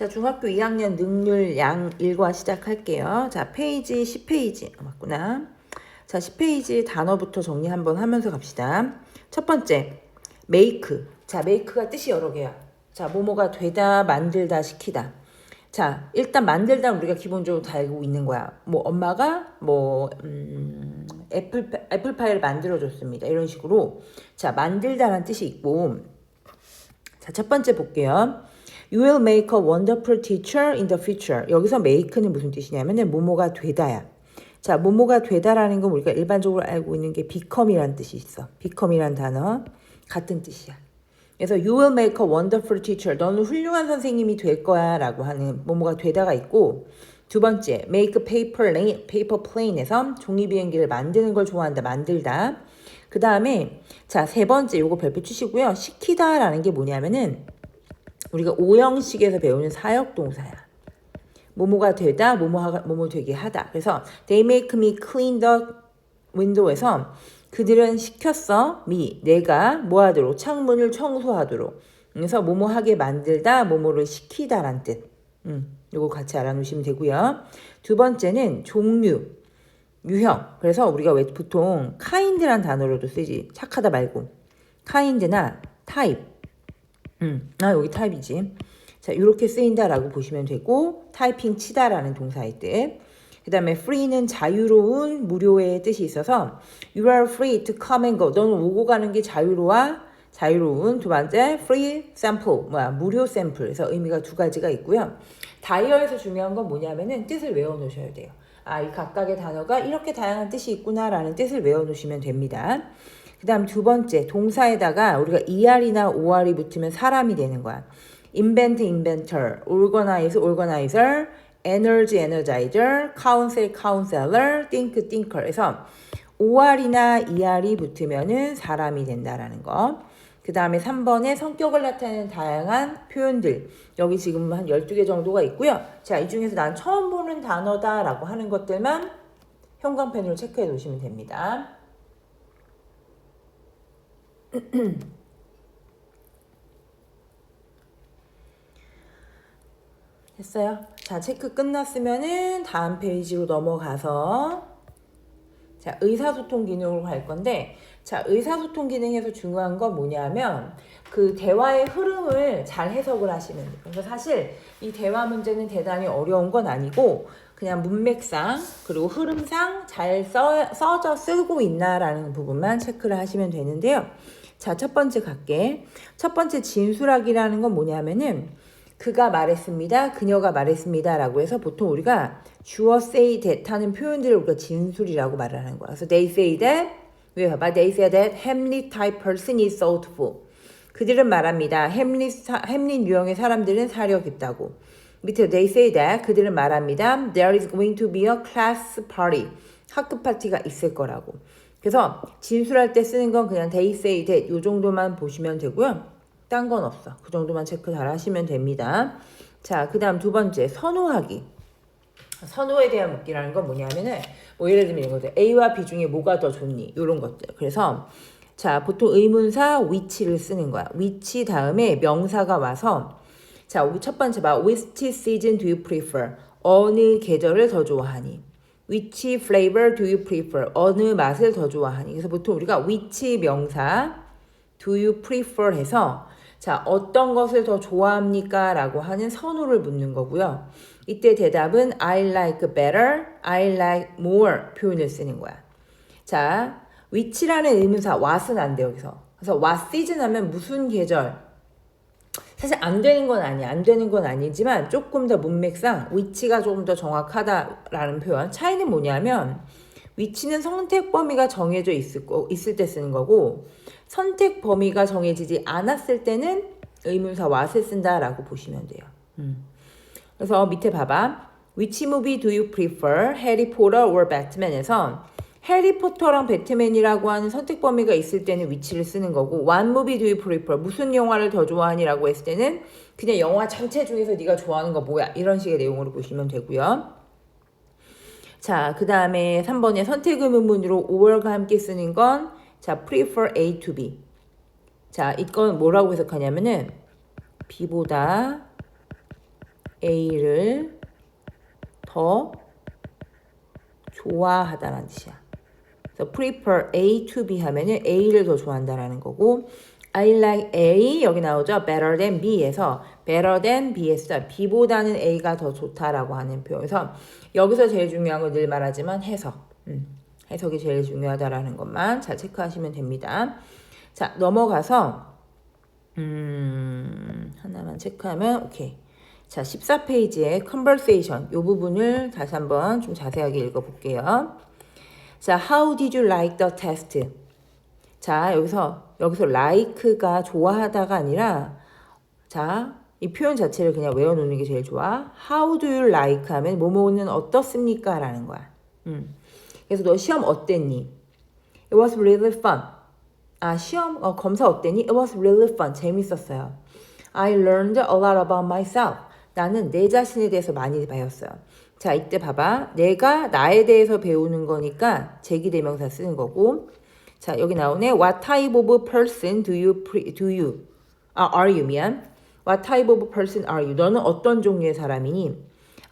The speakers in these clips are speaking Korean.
자, 중학교 2학년 능률 양 1과 시작할게요. 자, 페이지 10페이지. 어, 맞구나. 자, 10페이지 단어부터 정리 한번 하면서 갑시다. 첫 번째, 메이크. 자, 메이크가 뜻이 여러 개야. 자, 뭐뭐가 되다, 만들다, 시키다. 자, 일단 만들다 우리가 기본적으로 다 알고 있는 거야. 뭐 엄마가 뭐 음, 애플 애플파이를 만들어 줬습니다. 이런 식으로 자, 만들다라는 뜻이 있고 자, 첫 번째 볼게요. You will make a wonderful teacher in the future. 여기서 make는 무슨 뜻이냐면은 뭐뭐가 되다야. 자, 뭐뭐가 되다라는 건 우리가 일반적으로 알고 있는 게 become이라는 뜻이 있어. become이라는 단어 같은 뜻이야. 그래서 you will make a wonderful teacher. 너는 훌륭한 선생님이 될 거야라고 하는 뭐뭐가 되다가 있고 두 번째 make paper plain, paper plane에서 종이 비행기를 만드는 걸 좋아한다. 만들다. 그 다음에 자 세 번째 요거 별표 치시고요. 시키다라는 게 뭐냐면은 우리가 오형식에서 배우는 사역 동사야. 뭐뭐가 되다, 뭐뭐 뭐뭐 되게 하다. 그래서 they make me clean the window에서 그들은 시켰어 미 내가 뭐 하도록 창문을 청소하도록. 그래서 뭐뭐 하게 만들다, 뭐뭐를 시키다란 뜻. 음, 요거 같이 알아놓으시면 되고요. 두 번째는 종류. 유형. 그래서 우리가 왜 보통 kind란 단어로도 쓰지. 착하다 말고. kind나 type. 음, 아, 여기 타입이지. 자, 이렇게 쓰인다라고 보시면 되고, 타이핑 치다라는 동사의 뜻. 그 다음에 free는 자유로운, 무료의 뜻이 있어서, you are free to come and go. 너는 오고 가는 게 자유로워, 자유로운. 두 번째, free sample. 뭐야, 무료 샘플. 그래서 의미가 두 가지가 있고요. 다이어에서 중요한 건 뭐냐면은 뜻을 외워 놓으셔야 돼요. 아, 이 각각의 단어가 이렇게 다양한 뜻이 있구나라는 뜻을 외워 놓으시면 됩니다. 그 다음 두 번째, 동사에다가 우리가 er이나 or이 붙으면 사람이 되는 거야. invent, inventor, organize, organizer, energy, energizer, counsel, counselor, think, thinker. 그래서 or이나 er이 붙으면은 사람이 된다라는 거. 그 다음에 3번에 성격을 나타내는 다양한 표현들. 여기 지금 한 12개 정도가 있고요. 자, 이 중에서 난 처음 보는 단어다라고 하는 것들만 형광펜으로 체크해 놓으시면 됩니다. 됐어요? 자, 체크 끝났으면은 다음 페이지로 넘어가서 자, 의사소통 기능으로 갈 건데 자, 의사소통 기능에서 중요한 건 뭐냐면 그 대화의 흐름을 잘 해석을 하시면 돼요. 그래서 사실 이 대화 문제는 대단히 어려운 건 아니고 그냥 문맥상 그리고 흐름상 잘 써, 써져 쓰고 있나라는 부분만 체크를 하시면 되는데요. 자, 첫 번째 갈게. 첫 번째 진술하기라는 건 뭐냐면은 그가 말했습니다. 그녀가 말했습니다. 라고 해서 보통 우리가 주어 say that 하는 표현들을 우리가 진술이라고 말을 하는 거야. 그래서 they say that, 왜 봐봐. They say that Hamlet type person is thoughtful. 그들은 말합니다. 햄릿, 햄릿 유형의 사람들은 사려 깊다고. 밑에 they say that 그들은 말합니다. There is going to be a class party. 학급 파티가 있을 거라고. 그래서 진술할 때 쓰는 건 그냥 they say that 요 정도만 보시면 되고요. 딴 건 없어. 그 정도만 체크 잘 하시면 됩니다. 자, 그 다음 두 번째, 선호하기. 선호에 대한 묻기라는 건 뭐냐면은, 뭐 예를 들면 이런 것들, A와 B 중에 뭐가 더 좋니? 이런 것들. 그래서, 자, 보통 의문사 위치를 쓰는 거야. 위치 다음에 명사가 와서, 자, 첫 번째 봐. Which season do you prefer? 어느 계절을 더 좋아하니? Which flavor do you prefer? 어느 맛을 더 좋아하니? 그래서 보통 우리가 which 명사, do you prefer 해서 자, 어떤 것을 더 좋아합니까? 라고 하는 선호를 묻는 거고요. 이때 대답은 I like better, I like more 표현을 쓰는 거야. 자, which라는 의문사 what은 안 돼, 여기서. 그래서 what season 하면 무슨 계절. 사실 안 되는 건 아니야. 안 되는 건 아니지만 조금 더 문맥상 위치가 조금 더 정확하다라는 표현. 차이는 뭐냐면 위치는 선택 범위가 정해져 있을, 거, 있을 때 쓰는 거고 선택 범위가 정해지지 않았을 때는 의문사 what을 쓴다라고 보시면 돼요. 음. 그래서 밑에 봐봐. Which movie do you prefer? 해리 포터 or 배트맨에서 해리포터랑 배트맨이라고 하는 선택 범위가 있을 때는 위치를 쓰는 거고 What movie do you prefer? 무슨 영화를 더 좋아하니라고 했을 때는 그냥 영화 전체 중에서 네가 좋아하는 거 뭐야? 이런 식의 내용으로 보시면 되고요. 자, 그 다음에 3번에 선택 의문문으로 or과 함께 쓰는 건 자, prefer A to B. 자, 이건 뭐라고 해석하냐면은 B보다 A를 더 좋아하다라는 뜻이야. 그래서 prefer A to B 하면은 A를 더 좋아한다라는 거고 I like A 여기 나오죠. better than B에서 better than B에서 B보다는 A가 더 좋다라고 하는 표현에서 여기서 제일 중요한 건 늘 말하지만 해석. 음, 해석이 제일 중요하다라는 것만 잘 체크하시면 됩니다. 자 넘어가서 음, 하나만 체크하면 오케이. 자 14페이지에 conversation 이 부분을 다시 한번 좀 자세하게 읽어 볼게요. 자 how did you like the test? 자 여기서 여기서 like가 좋아하다가 아니라 자 이 표현 자체를 그냥 외워 놓는 게 제일 좋아. How do you like 하면 뭐뭐는 어떻습니까? 라는 거야. 음. 그래서 너 시험 어땠니? It was really fun. 아 시험 어, 검사 어땠니? It was really fun. 재밌었어요. I learned a lot about myself. 나는 내 자신에 대해서 많이 배웠어요. 자 이때 봐봐. 내가 나에 대해서 배우는 거니까 제기대명사 쓰는 거고. 자 여기 나오네. What type of person do you pre, do you? 아 are you 미안. What type of person are you? 너는 어떤 종류의 사람이니?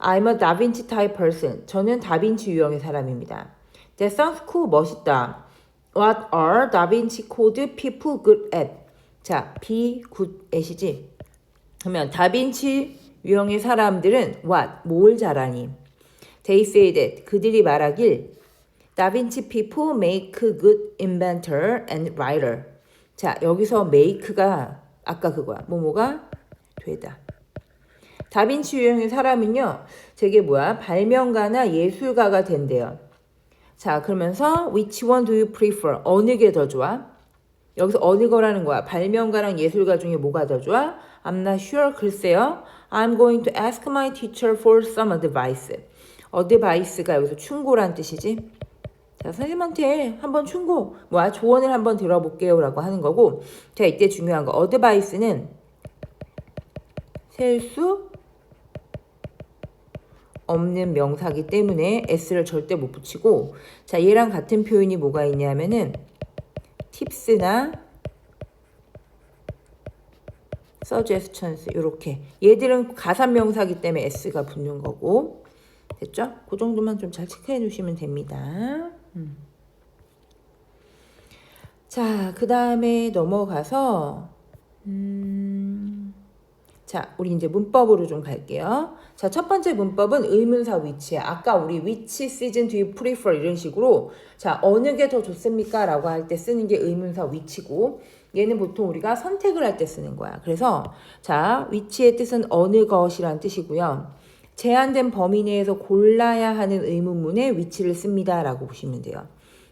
I'm a Da Vinci type person. 저는 다빈치 유형의 사람입니다. That sounds cool. 멋있다. What are Da Vinci Code people good at? 자, be good at이지. 그러면 다빈치 유형의 사람들은 what? 뭘 잘하니? They say that 그들이 말하길 다빈치 people make good inventor and writer. 자, 여기서 make가 아까 그거야. 뭐뭐가 되다. 다빈치 유형의 사람은요, 저게 뭐야? 발명가나 예술가가 된대요. 자, 그러면서 which one do you prefer? 어느 게 더 좋아? 여기서 어느 거라는 거야? 발명가랑 예술가 중에 뭐가 더 좋아? I'm not sure. 글쎄요. I'm going to ask my teacher for some advice. advice가 여기서 충고란 뜻이지. 자, 선생님한테 한번 충고, 뭐야, 조언을 한번 들어볼게요. 라고 하는 거고. 자, 이때 중요한 거. advice는 셀 수 없는 명사기 때문에 s를 절대 못 붙이고 자 얘랑 같은 표현이 뭐가 있냐면은 팁스나 suggestions 이렇게 얘들은 가산 명사기 때문에 s가 붙는 거고 됐죠? 그 정도만 좀 잘 체크해 주시면 됩니다. 음. 자, 그 다음에 넘어가서 음... 자, 우리 이제 문법으로 좀 갈게요. 자, 첫 번째 문법은 의문사 위치야. 아까 우리 season do you prefer 이런 식으로 자, 어느 게 더 좋습니까? 라고 할 때 쓰는 게 의문사 위치고 얘는 보통 우리가 선택을 할 때 쓰는 거야. 그래서 자, 위치의 뜻은 어느 것이란 뜻이고요. 제한된 범위 내에서 골라야 하는 의문문에 위치를 씁니다. 라고 보시면 돼요.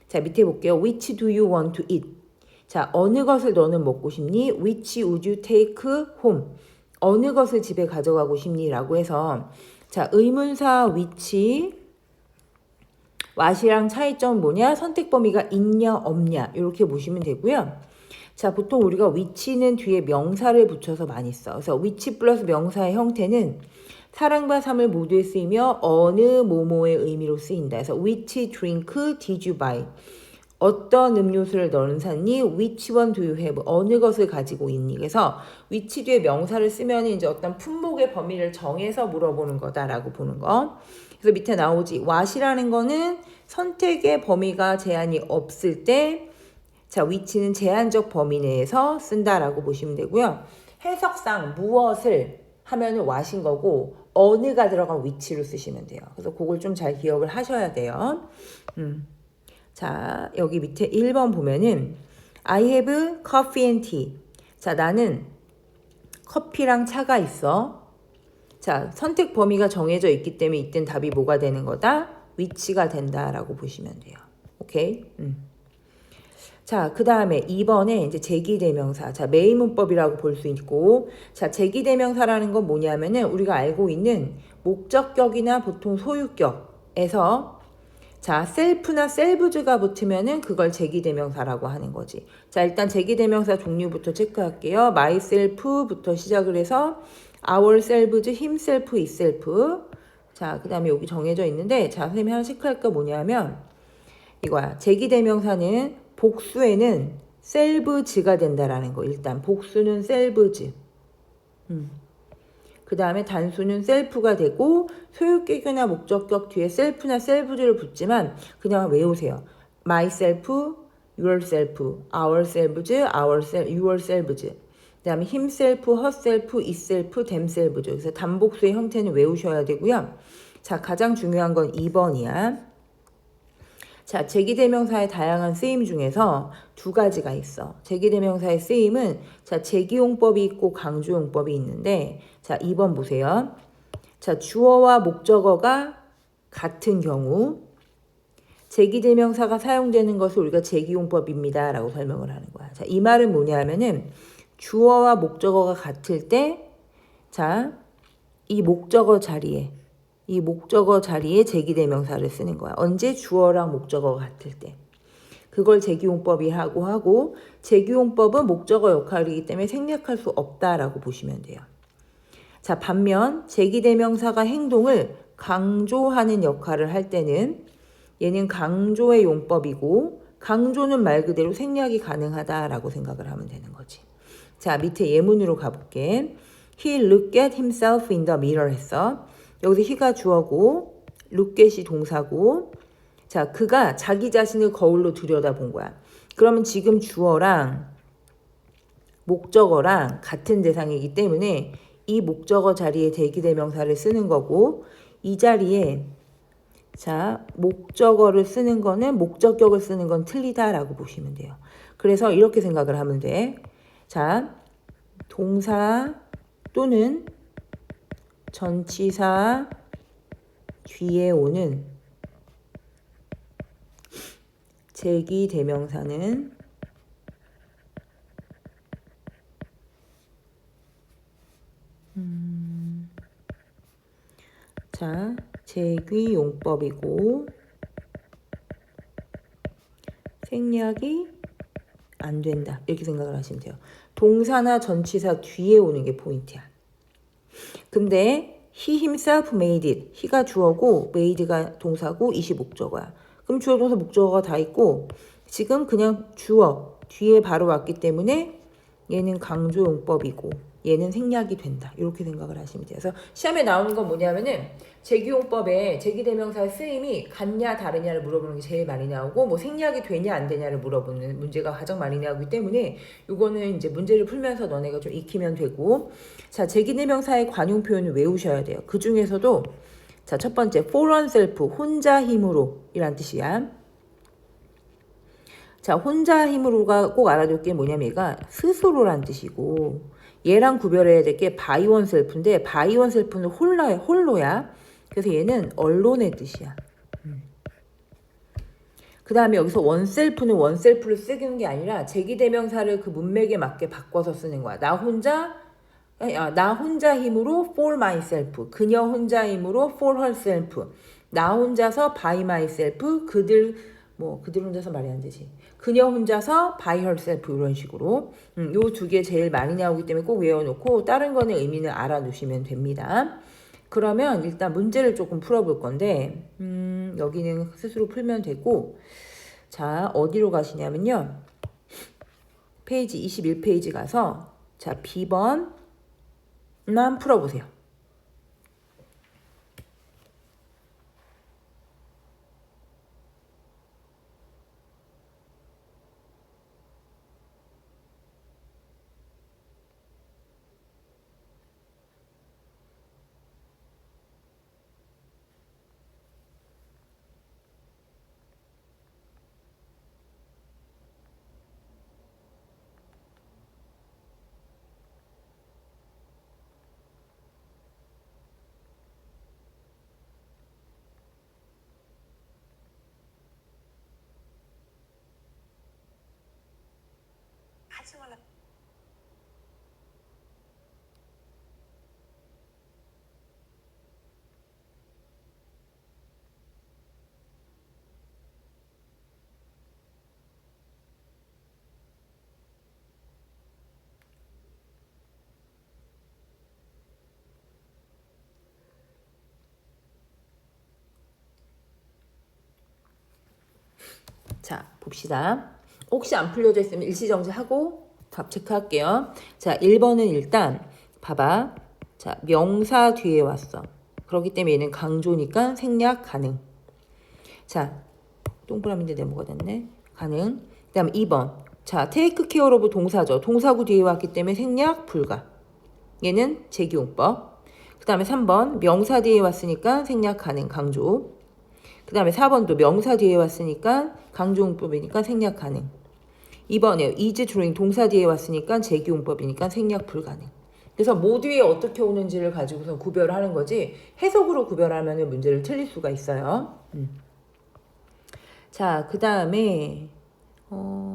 자, 밑에 볼게요. Which do you want to eat? 자, 어느 것을 너는 먹고 싶니? Which would you take home? 어느 것을 집에 가져가고 싶니 라고 해서 자 의문사 위치 왓이랑 차이점 뭐냐 선택 범위가 있냐 없냐 이렇게 보시면 되고요. 자 보통 우리가 위치는 뒤에 명사를 붙여서 많이 써. 그래서 위치 플러스 명사의 형태는 사랑과 삶을 모두에 쓰이며 어느 모모의 의미로 쓰인다. 그래서 which did you? 어떤 음료수를 너는 샀니? Which one do you have? 어느 것을 가지고 있니? 그래서 which 뒤에 명사를 쓰면 이제 어떤 품목의 범위를 정해서 물어보는 거다라고 보는 거. 그래서 밑에 나오지. what이라는 거는 선택의 범위가 제한이 없을 때, 자, which는 제한적 범위 내에서 쓴다라고 보시면 되고요. 해석상 무엇을 하면은 what인 거고, 어느가 들어간 위치로 쓰시면 돼요. 그래서 그걸 좀 잘 기억을 하셔야 돼요. 음. 자, 여기 밑에 1번 보면은 I have coffee and tea. 자, 나는 커피랑 차가 있어. 자, 선택 범위가 정해져 있기 때문에 이땐 답이 뭐가 되는 거다? 위치가 된다라고 보시면 돼요. 오케이? 음. 자, 그 다음에 2번에 이제 제기대명사. 자, 메이문법이라고 볼 수 있고, 자, 제기대명사라는 건 뭐냐면은 우리가 알고 있는 목적격이나 보통 소유격에서 자, 셀프나 셀브즈가 붙으면은 그걸 제기대명사라고 하는 거지. 자, 일단 제기대명사 종류부터 체크할게요. myself부터 시작을 해서 ourselves, himself, itself. 자, 그 다음에 여기 정해져 있는데, 자, 선생님이 하나 체크할 거 뭐냐면, 이거야. 제기대명사는 복수에는 셀브즈가 된다라는 거. 일단, 복수는 셀브즈. 음. 그 다음에 단수는 셀프가 되고 소유격이나 목적격 뒤에 셀프나 셀브즈를 붙지만 그냥 외우세요. myself, yourself, ourselves, ourselves, yourselves. 그 다음에 himself, herself, itself, themselves. 그래서 단복수의 형태는 외우셔야 되고요. 자, 가장 중요한 건 2번이야. 자, 제기대명사의 다양한 쓰임 중에서 두 가지가 있어. 제기대명사의 쓰임은 자, 제기용법이 있고 강조용법이 있는데 자, 2번 보세요. 자, 주어와 목적어가 같은 경우 제기대명사가 사용되는 것을 우리가 제기용법입니다. 라고 설명을 하는 거야. 자, 이 말은 뭐냐면은 주어와 목적어가 같을 때 자, 이 목적어 자리에 이 목적어 자리에 제기대명사를 쓰는 거야. 언제 주어랑 목적어가 같을 때. 그걸 제기용법이라고 하고 제기용법은 목적어 역할이기 때문에 생략할 수 없다라고 보시면 돼요. 자, 반면 제기대명사가 행동을 강조하는 역할을 할 때는 얘는 강조의 용법이고 강조는 말 그대로 생략이 가능하다라고 생각을 하면 되는 거지. 자, 밑에 예문으로 가볼게. He looked at himself in the mirror 했어. 여기서 he가 주어고 at이 동사고 자, 그가 자기 자신을 거울로 들여다본 거야. 그러면 지금 주어랑 목적어랑 같은 대상이기 때문에 이 목적어 자리에 대기대명사를 쓰는 거고 이 자리에 자 목적어를 쓰는 거는 목적격을 쓰는 건 틀리다라고 보시면 돼요. 그래서 이렇게 생각을 하면 돼. 자 동사 또는 전치사 뒤에 오는 제기 대명사는 음, 자 제귀 용법이고 생략이 안 된다 이렇게 생각을 하시면 돼요. 동사나 전치사 뒤에 오는 게 포인트야. 근데 he himself made it. he가 주어고 made가 동사고 it이 목적어야. 그럼 주어 동사 목적어가 다 있고 지금 그냥 주어 뒤에 바로 왔기 때문에 얘는 강조용법이고 얘는 생략이 된다. 이렇게 생각을 하시면 돼요. 그래서 시험에 나오는 건 뭐냐면은 제기용법에 제기대명사의 쓰임이 같냐 다르냐를 물어보는 게 제일 많이 나오고 뭐 생략이 되냐 안 되냐를 물어보는 문제가 가장 많이 나오기 때문에 이거는 이제 문제를 풀면서 너네가 좀 익히면 되고 자 제기대명사의 관용 표현을 외우셔야 돼요. 그 중에서도 자 첫 번째 for oneself 혼자 힘으로 이란 뜻이야. 자 혼자 힘으로가 꼭 알아둘 게 뭐냐면 얘가 스스로란 뜻이고 얘랑 구별해야 될 게 바이 원 셀프인데 바이 원 셀프는 홀라 홀로야. 그래서 얘는 언론의 뜻이야. 그 다음에 여기서 원셀프는 원셀프를 쓰는 게 아니라 제기대명사를 그 문맥에 맞게 바꿔서 쓰는 거야. 나 혼자, 아, 나 혼자 힘으로 for myself. 그녀 혼자 힘으로 for herself. 나 혼자서 by myself. 그들, 뭐, 그들 혼자서 말이 안 되지. 그녀 혼자서 by herself. 이런 식으로. 음, 요두 개 제일 많이 나오기 때문에 꼭 외워놓고 다른 거는 의미는 알아두시면 됩니다. 그러면 일단 문제를 조금 풀어볼 건데, 음, 여기는 스스로 풀면 되고, 자, 어디로 가시냐면요. 페이지 21페이지 가서, 자, B번만 풀어보세요. 자, 봅시다. 혹시 안 풀려져 있으면 일시정지하고 답 체크할게요. 자, 1번은 일단 봐봐. 자, 명사 뒤에 왔어. 그렇기 때문에 얘는 강조니까 생략 가능. 자, 동그라미인데 네모가 됐네. 가능. 그 다음 2번. 자, care of 동사죠. 동사구 뒤에 왔기 때문에 생략 불가. 얘는 재기용법. 그 다음에 3번. 명사 뒤에 왔으니까 생략 가능, 강조. 그 다음에 4번도 명사 뒤에 왔으니까 강조용법이니까 생략 가능. 2번에 is during 동사 뒤에 왔으니까 재기용법이니까 생략 불가능. 그래서 모두에 어떻게 오는지를 가지고서 구별하는 거지 해석으로 구별하면 문제를 틀릴 수가 있어요. 음. 자, 그 다음에 어...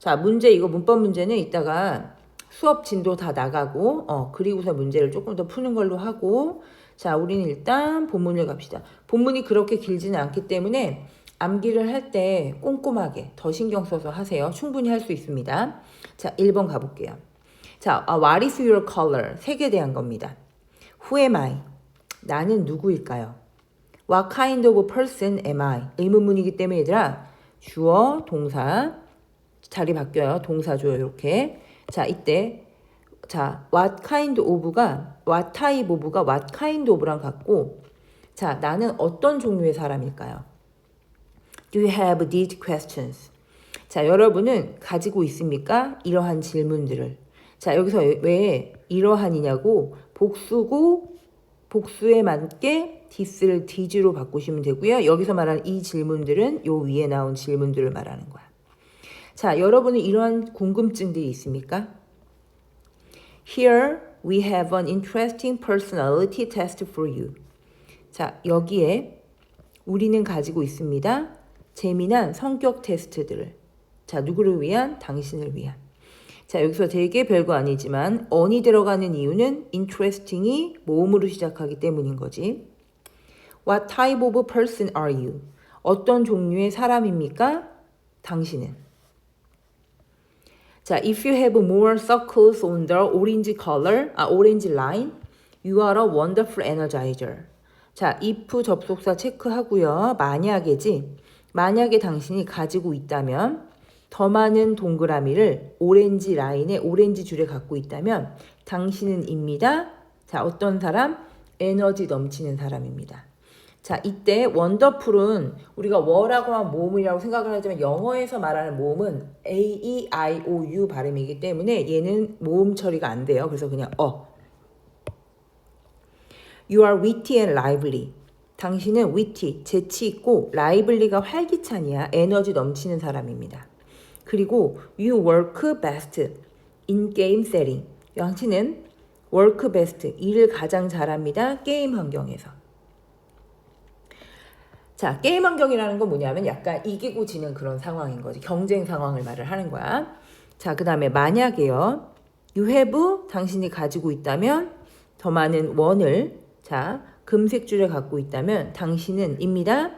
자 문제 이거 문법 문제는 이따가 수업 진도 다 나가고 어 그리고서 문제를 조금 더 푸는 걸로 하고 자 우리는 일단 본문을 갑시다. 본문이 그렇게 길지는 않기 때문에 암기를 할 때 꼼꼼하게 더 신경 써서 하세요. 충분히 할 수 있습니다. 자 1번 가볼게요. 자 아, What is your color? 색에 대한 겁니다. Who am I? 나는 누구일까요? What kind of person am I? 의문문이기 때문에 얘들아 주어 동사 자리 바뀌어요. 동사 줘요. 이렇게. 자, 이때 자, what kind of가 what type of가 what kind of랑 같고 자, 나는 어떤 종류의 사람일까요? Do you have these questions? 자, 여러분은 가지고 있습니까? 이러한 질문들을. 자, 여기서 왜 이러한이냐고 복수고 복수에 맞게 this를 dg로 바꾸시면 되고요. 여기서 말하는 이 질문들은 요 위에 나온 질문들을 말하는 거야. 자, 여러분은 이러한 궁금증들이 있습니까? Here we have an interesting personality test for you. 자, 여기에 우리는 가지고 있습니다. 재미난 성격 테스트들을. 자, 누구를 위한? 당신을 위한. 자, 여기서 되게 별거 아니지만 on이 들어가는 이유는 interesting이 모음으로 시작하기 때문인 거지. What type of person are you? 어떤 종류의 사람입니까? 당신은. 자, if you have more circles on the orange color, 아, orange line, you are a wonderful energizer. 자, if 접속사 체크하고요. 만약에지. 만약에 당신이 가지고 있다면 더 많은 동그라미를 오렌지 라인에 오렌지 줄에 갖고 있다면 당신은 입니다. 자, 어떤 사람? 에너지 넘치는 사람입니다. 자, 이때 원더풀은 우리가 워라고 하면 모음이라고 생각을 하지만 영어에서 말하는 모음은 A, E, I, O, U 발음이기 때문에 얘는 모음 처리가 안 돼요. 그래서 그냥 어. You are witty and lively. 당신은 witty, 재치 있고 lively가 활기찬 이야. 에너지 넘치는 사람입니다. 그리고 you work best in game setting. 당신은 work best, 일을 가장 잘합니다. 게임 환경에서. 자, 게임 환경이라는 건 뭐냐면 약간 이기고 지는 그런 상황인 거지. 경쟁 상황을 말을 하는 거야. 자, 그 다음에 만약에요. Have 당신이 가지고 있다면 더 많은 원을 자, 금색 줄에 갖고 있다면 당신은 입니다.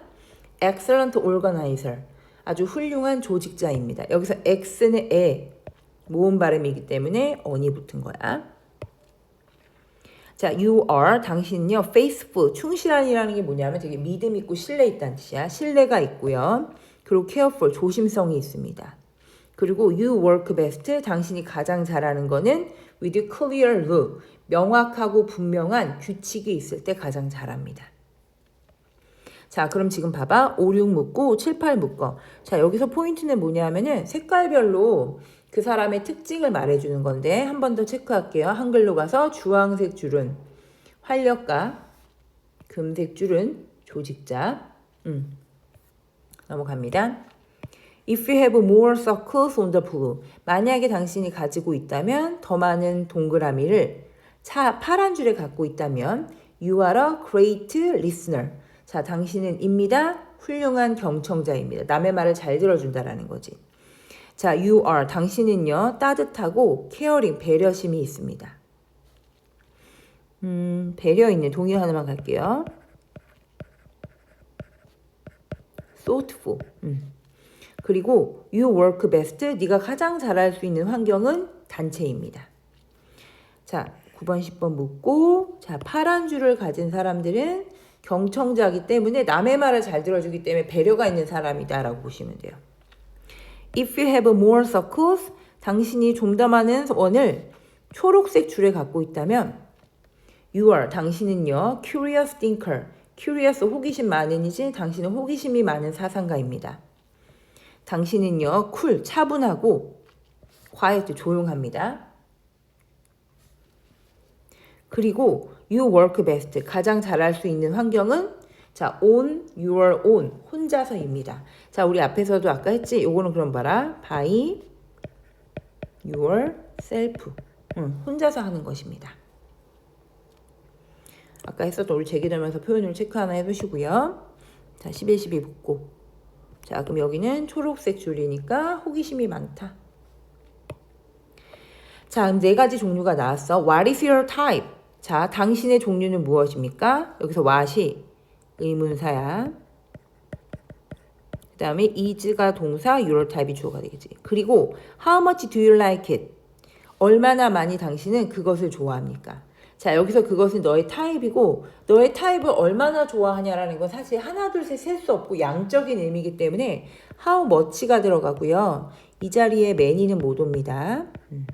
excellent organizer. 아주 훌륭한 조직자입니다. 여기서 x는 에 모음 발음이기 때문에 언이 붙은 거야. 자, you are 당신은요 faithful 충실한이라는 게 뭐냐면 되게 믿음 있고 신뢰 있다는 뜻이야. 신뢰가 있고요. 그리고 careful 조심성이 있습니다. 그리고 you work best 당신이 가장 잘하는 거는 with clear rule 명확하고 분명한 규칙이 있을 때 가장 잘합니다. 자, 그럼 지금 봐봐. 5, 6 묶고 7, 8 묶어. 자, 여기서 포인트는 뭐냐면은 색깔별로 그 사람의 특징을 말해주는 건데 한 번 더 체크할게요. 한글로 가서 주황색 줄은 활력가, 금색 줄은 조직자. 음. 넘어갑니다. If you have more circles on the blue. 만약에 당신이 가지고 있다면 더 많은 동그라미를 차 파란 줄에 갖고 있다면 you are a great listener. 자, 당신은 입니다. 훌륭한 경청자입니다. 남의 말을 잘 들어준다라는 거지. 자, you are 당신은요 따뜻하고 케어링 배려심이 있습니다. 음, 배려 있는 동의 하나만 갈게요. thoughtful. 음. 그리고 you work best. 네가 가장 잘할 수 있는 환경은 단체입니다. 자, 9번, 10번 묻고 자, 파란 줄을 가진 사람들은 경청자기 때문에 남의 말을 잘 들어주기 때문에 배려가 있는 사람이다 라고 보시면 돼요. If you have more circles, 당신이 좀 더 많은 원을 초록색 줄을 갖고 있다면 you are 당신은요 curious thinker curious 호기심 많은이지 당신은 호기심이 많은 사상가입니다. 당신은요 쿨 차분하고 quiet 조용합니다. 그리고 you work best 가장 잘할 수 있는 환경은 자 on your own 혼자서입니다. 자 우리 앞에서도 아까 했지 요거는 그럼 봐라 by yourself 응, 혼자서 하는 것입니다. 아까 했었던 우리 제기되면서 표현을 체크 하나 해두시고요. 자 11, 12 붙고 자 그럼 여기는 초록색 줄이니까 호기심이 많다. 자, 그럼 네 가지 종류가 나왔어. What is your type? 자, 당신의 종류는 무엇입니까? 여기서 what이 의문사야. 그 다음에 is가 동사, your type이 주어가 되겠지. 그리고 how much do you like it? 얼마나 많이 당신은 그것을 좋아합니까? 자, 여기서 그것은 너의 타입이고, 너의 타입을 얼마나 좋아하냐라는 건 사실 하나, 둘, 셋 셀 수 없고 양적인 의미이기 때문에 how much가 들어가고요. 이 자리에 many는 못 옵니다. 음.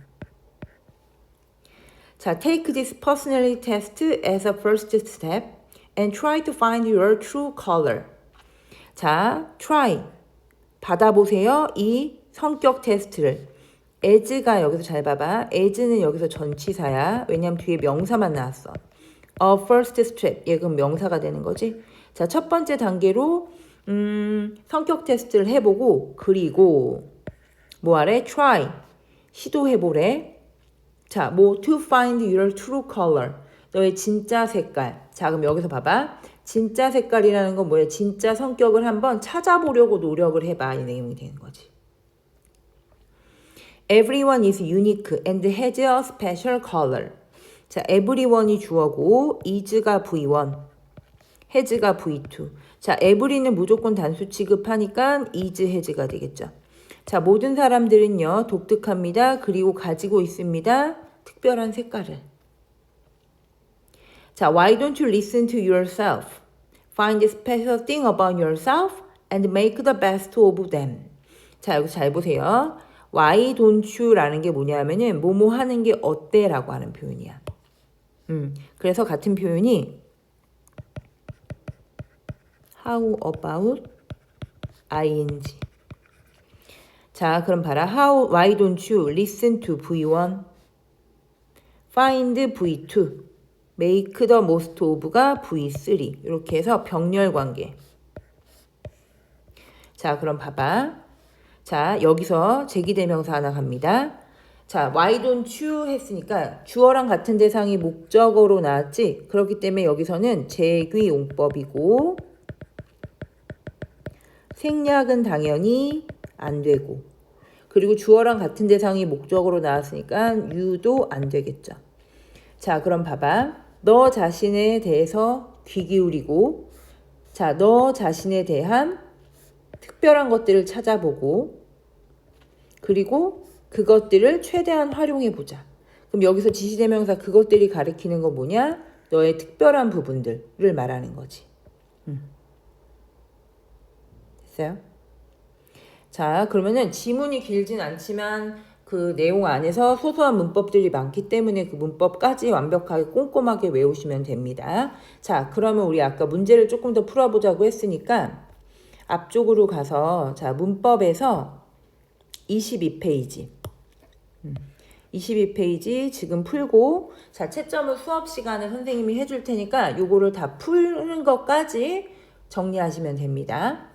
자, take this personality test as a first step and try to find your true color. 자, try. 받아보세요. 이 성격 테스트를. as가 여기서 잘 봐봐. as는 여기서 전치사야. 왜냐면 뒤에 명사만 나왔어. a first step. 얘 그럼 명사가 되는 거지. 자, 첫 번째 단계로 음, 성격 테스트를 해보고 그리고 뭐 하래? try. 시도해보래. 자, 뭐 to find your true color. 너의 진짜 색깔. 자, 그럼 여기서 봐봐. 진짜 색깔이라는 건 뭐야? 진짜 성격을 한번 찾아보려고 노력을 해봐. 이 내용이 되는 거지. Everyone is unique and has a special color. 자, everyone이 주어고 is가 V1, has가 V2. 자, every는 무조건 단수 취급하니까 is, has가 되겠죠. 자, 모든 사람들은요, 독특합니다. 그리고 가지고 있습니다. 특별한 색깔을. 자, why don't you listen to yourself? Find a special thing about yourself and make the best of them. 자, 여기 잘 보세요. why don't you라는 게 뭐냐면은 뭐뭐 하는 게 어때 라고 하는 표현이야. 음, 그래서 같은 표현이 how about ing. 자, 그럼 봐라. How, why don't you listen to V1? Find V2. Make the most of가 V3. 이렇게 해서 병렬 관계. 자, 그럼 봐봐. 자, 여기서 제기대명사 하나 갑니다. 자, why don't you 했으니까 주어랑 같은 대상이 목적어로 나왔지? 그렇기 때문에 여기서는 제귀용법이고 생략은 당연히 안 되고 그리고 주어랑 같은 대상이 목적으로 나왔으니까 you도 안 되겠죠. 자, 그럼 봐봐. 너 자신에 대해서 귀 기울이고 자, 너 자신에 대한 특별한 것들을 찾아보고 그리고 그것들을 최대한 활용해 보자. 그럼 여기서 지시대명사 그것들이 가리키는 건 뭐냐? 너의 특별한 부분들을 말하는 거지. 음. 됐어요? 자, 그러면은 지문이 길진 않지만 그 내용 안에서 소소한 문법들이 많기 때문에 그 문법까지 완벽하게 꼼꼼하게 외우시면 됩니다. 자, 그러면 우리 아까 문제를 조금 더 풀어보자고 했으니까 앞쪽으로 가서 자, 문법에서 22페이지. 22페이지 지금 풀고 자, 채점은 수업 시간에 선생님이 해줄 테니까 요거를 다 푸는 것까지 정리하시면 됩니다.